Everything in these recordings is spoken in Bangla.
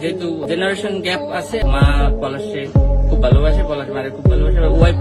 যেহেতু জেনারেশন গ্যাপ আছে, মা পলাশে খুব ভালোবাসে পলাশ মারে খুব ভালোবাসে ওয়াইফ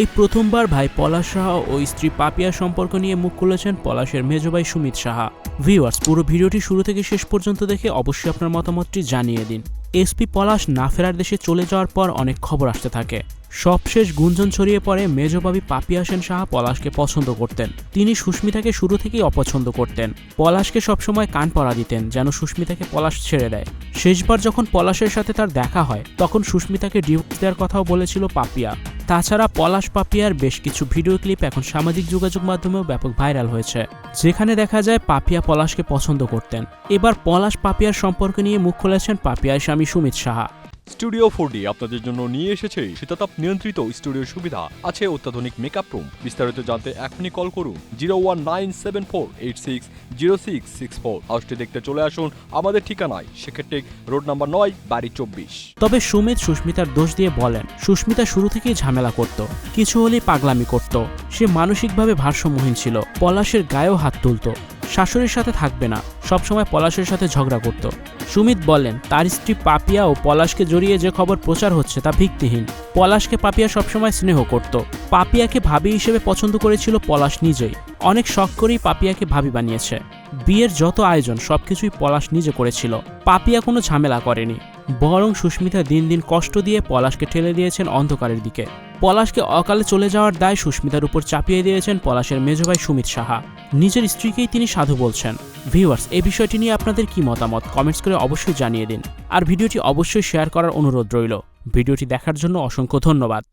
এই প্রথমবার ভাই পলাশ সাহা ও স্ত্রী পাপিয়া সম্পর্ক নিয়ে মুখ খুলেছেন পলাশের মেজো ভাই সুমিত সাহা। ভিউয়ার্স পুরো ভিডিওটি শুরু থেকে শেষ পর্যন্ত দেখে অবশ্যই আপনার মতামতটি জানিয়ে দিন। এসপি পলাশ না ফেরার দেশে চলে যাওয়ার পর অনেক খবর আসতে থাকে। সবশেষ গুঞ্জন ছড়িয়ে পড়ে মেজবাবি পাপিয়া সেন সাহা পলাশকে পছন্দ করতেন। তিনি সুস্মিতাকে শুরু থেকেই অপছন্দ করতেন। পলাশকে সবসময় কান পরা দিতেন যেন সুস্মিতাকে পলাশ ছেড়ে দেয়। শেষবার যখন পলাশের সাথে তার দেখা হয়, তখন সুস্মিতাকে ডিভোর্স দেওয়ার কথাও বলেছিল পাপিয়া। তাছাড়া পলাশ পাপিয়ার বেশ কিছু ভিডিও ক্লিপ এখন সামাজিক যোগাযোগ মাধ্যমেও ব্যাপক ভাইরাল হয়েছে, যেখানে দেখা যায় পাপিয়া পলাশকে পছন্দ করতেন। এবার পলাশ পাপিয়ার সম্পর্কে নিয়ে মুখ খুলেছেন পাপিয়ার স্বামী সুমিত সাহা। স্টুডিও ফোর আপনাদের জন্য নিয়ে এসেছে শীতাতাপ নিয়ন্ত্রিত স্টুডিও সুবিধা। আছে অত্যাধুনিক মেকআপ রুম বিস্তারিত জানতে এখনই কল করুন zero one nine seven four eight six zero six six four হাউসটি দেখতে চলে আসুন আমাদের ঠিকানায়। সেক্ষেত্রে রোড নাম্বার নয়, বাড়ি চব্বিশ। তবে সুমিত সুস্মিতার দোষ দিয়ে বলেন, সুস্মিতা শুরু থেকেই ঝামেলা করত, কিছু হলেই পাগলামি করত। সে মানসিকভাবে ভারসাম্যহীন ছিল, পলাশের গায়েও হাত তুলতো। শাশুড়ির সাথে থাকবে না। সবসময় পলাশের সাথে ঝগড়া করত। সুমিত বলেন, তার স্ত্রী পাপিয়া ও পলাশকে জড়িয়ে যে খবর প্রচার হচ্ছে তা ভিত্তিহীন। পলাশকে পাপিয়া সবসময় স্নেহ করত। পাপিয়াকে ভাবি হিসেবে পছন্দ করেছিল পলাশ নিজেই। অনেক শখ করেই পাপিয়াকে ভাবি বানিয়েছে। বিয়ের যত আয়োজন, সবকিছুই পলাশ নিজে করেছিল। পাপিয়া কোনো ঝামেলা করেনি। বরং সুস্মিতা দিন দিন কষ্ট দিয়ে পলাশকে ঠেলে দিয়েছেন অন্ধকারের দিকে। পলাশকে অকালে চলে যাওয়ার দায় সুস্মিতার উপর চাপিয়ে দিয়েছেন পলাশের মেজভাই সুমিত সাহা। নিজের স্ত্রীকেই তিনি সাধু বলছেন। ভিউয়ার্স এই বিষয়টি নিয়ে আপনাদের কি মতামত? কমেন্টস করে অবশ্যই জানিয়ে দিন। আর ভিডিওটি অবশ্যই শেয়ার করার অনুরোধ রইল। ভিডিওটি দেখার জন্য অসংখ্য ধন্যবাদ।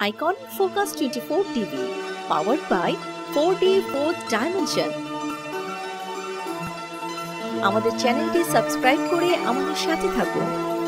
Icon Focus 24 TV, powered by 4D 4th Dimension. আমাদের চ্যানেলটি সাবস্ক্রাইব করে আমাদের সাথে থাকুন।